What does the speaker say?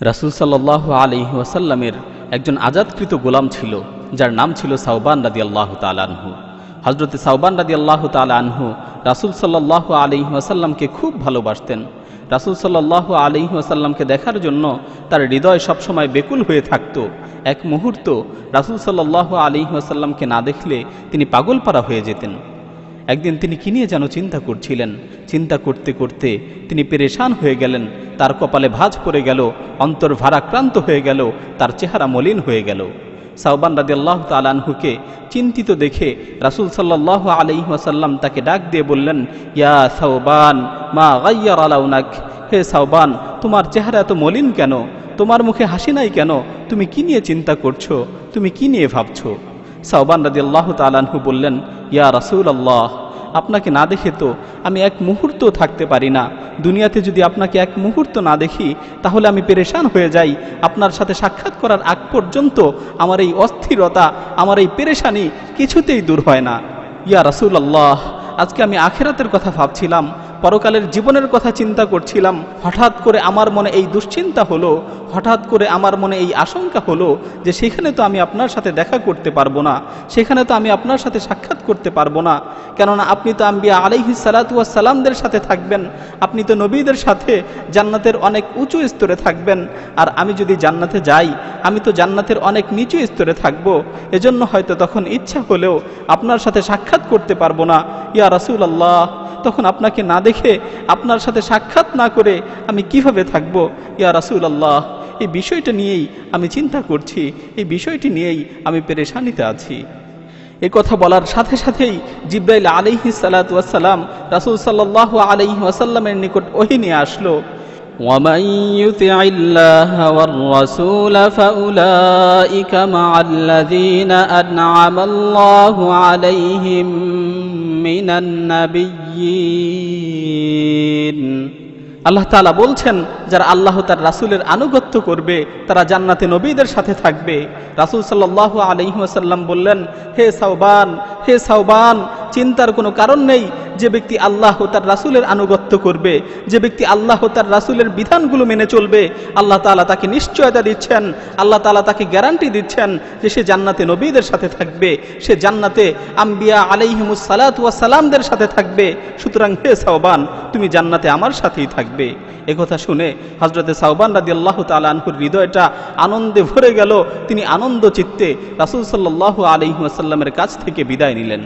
রাসুল সাল্লাহ আলি ওয়াসাল্লামের একজন আজাদকৃত গোলাম ছিল, যার নাম ছিল সাউবান রাদি আল্লাহ তালানহু হজরতে সাউবান রাদি আল্লাহ তালানহু রাসুল সাল্লাহ আলি ওয়াসাল্লামকে খুব ভালোবাসতেন। রাসুল সাল্লাহ আলি ওয়াসাল্লামকে দেখার জন্য তার হৃদয় সবসময় বেকুল হয়ে থাকত। এক মুহূর্ত রাসুল সাল্লাহ আলি ওয়াসাল্লামকে না দেখলে তিনি পাগলপাড়া হয়ে যেতেন। একদিন তিনি কি নিয়ে যেন চিন্তা করছিলেন? চিন্তা করতে করতে তিনি পেরেশান হয়ে গেলেন। তার কপালে ভাঁজ পড়ে গেল, অন্তর ভারাক্রান্ত হয়ে গেল, তার চেহারা মলিন হয়ে গেল। সাউবান রাদি আল্লাহ তালানহুকে চিন্তিত দেখে রাসুল সাল্লাহ আলহিহাসাল্লাম তাকে ডাক দিয়ে বললেন, ইয়া সাউবান মা গাইয়ার আলাউনাক হে সাউবান তোমার চেহারা এত মলিন কেন? তোমার মুখে হাসি নাই কেন? তুমি কি নিয়ে চিন্তা করছ? তুমি কি নিয়ে ভাবছ? সাউবান রাদি আল্লাহ তালানহু বললেন, ইয়া রাসুল আল্লাহ আপনাকে না দেখে তো আমি এক মুহূর্ত থাকতে পারি না। দুনিয়াতে যদি আপনাকে এক মুহূর্ত না দেখি, তাহলে আমি পেরেশান হয়ে যাই। আপনার সাথে সাক্ষাৎ করার আগ পর্যন্ত আমার এই অস্থিরতা, আমার এই পেরেশানি কিছুতেই দূর হয় না। ইয়া রাসুল আল্লাহ আজকে আমি আখেরাতের কথা ভাবছিলাম। পরকালের জীবনের কথা চিন্তা করছিলাম, হঠাৎ করে আমার মনে এই দুশ্চিন্তা হলো, হঠাৎ করে আমার মনে এই আশঙ্কা হলো যে সেখানে তো আমি আপনার সাথে দেখা করতে পারব না, সেখানে তো আমি আপনার সাথে সাক্ষাৎ করতে পারব না। কেননা আপনি তো আম্বিয়া আলাইহি সালাতামদের সাথে থাকবেন, আপনি তো নবীদের সাথে জান্নাতের অনেক উঁচু স্তরে থাকবেন। আর আমি যদি জান্নাতে যাই, আমি তো জান্নাতের অনেক নিচু স্তরে থাকব। এজন্য হয়তো তখন ইচ্ছা হলেও আপনার সাথে সাক্ষাৎ করতে পারব না। ইয়া রাসুল আল্লাহ তখন আপনাকে না দেখে আপনার সাথে সাক্ষাৎ না করে আমি কিভাবে থাকবো ইয়া রাসুল আল্লাহ এই বিষয়টা নিয়েই আমি চিন্তা করছি এই বিষয়টি নিয়েই আমি পেরেশানিতে আছি এ কথা বলার সাথে সাথেই জিব্রাইল আলিহি সালাতাম রাসুল সাল্লাহ আলহি ওয়াসাল্লামের নিকট ওহি নিয়ে আসলো ومن يطع الله والرسول فأولئك مع الذين أنعم الله عليهم من النبيين আল্লাহ তালা বলছেন, যারা আল্লাহ তার রাসুলের আনুগত্য করবে, তারা জান্নাতে নবীদের সাথে থাকবে। রাসুল সাল্লাহ আলহিহাসাল্লাম বললেন, হে সাউবান হে সাউবান চিন্তার কোনো কারণ নেই যে ব্যক্তি আল্লাহ তার রাসুলের আনুগত্য করবে, যে ব্যক্তি আল্লাহ তার রাসুলের বিধানগুলো মেনে চলবে, আল্লাহ তালা তাকে নিশ্চয়তা দিচ্ছেন, আল্লাহ তালা তাকে গ্যারান্টি দিচ্ছেন যে সে জান্নাতে নবীদের সাথে থাকবে, সে জান্নাতে আম্বিয়া আলাইহিমুস সালাত সালামদের সাথে থাকবে। সুতরাং হে সাউবান তুমি জান্নাতে আমার সাথেই থাকবে। একথা শুনে হজরতে সাউবান রাদি আল্লাহ তালানহুর হৃদয়টা আনন্দে ভরে গেল। তিনি আনন্দ চিত্তে রাসুল সাল্লাহ আলহিহাসাল্লামের কাছ থেকে বিদায় নিলেন।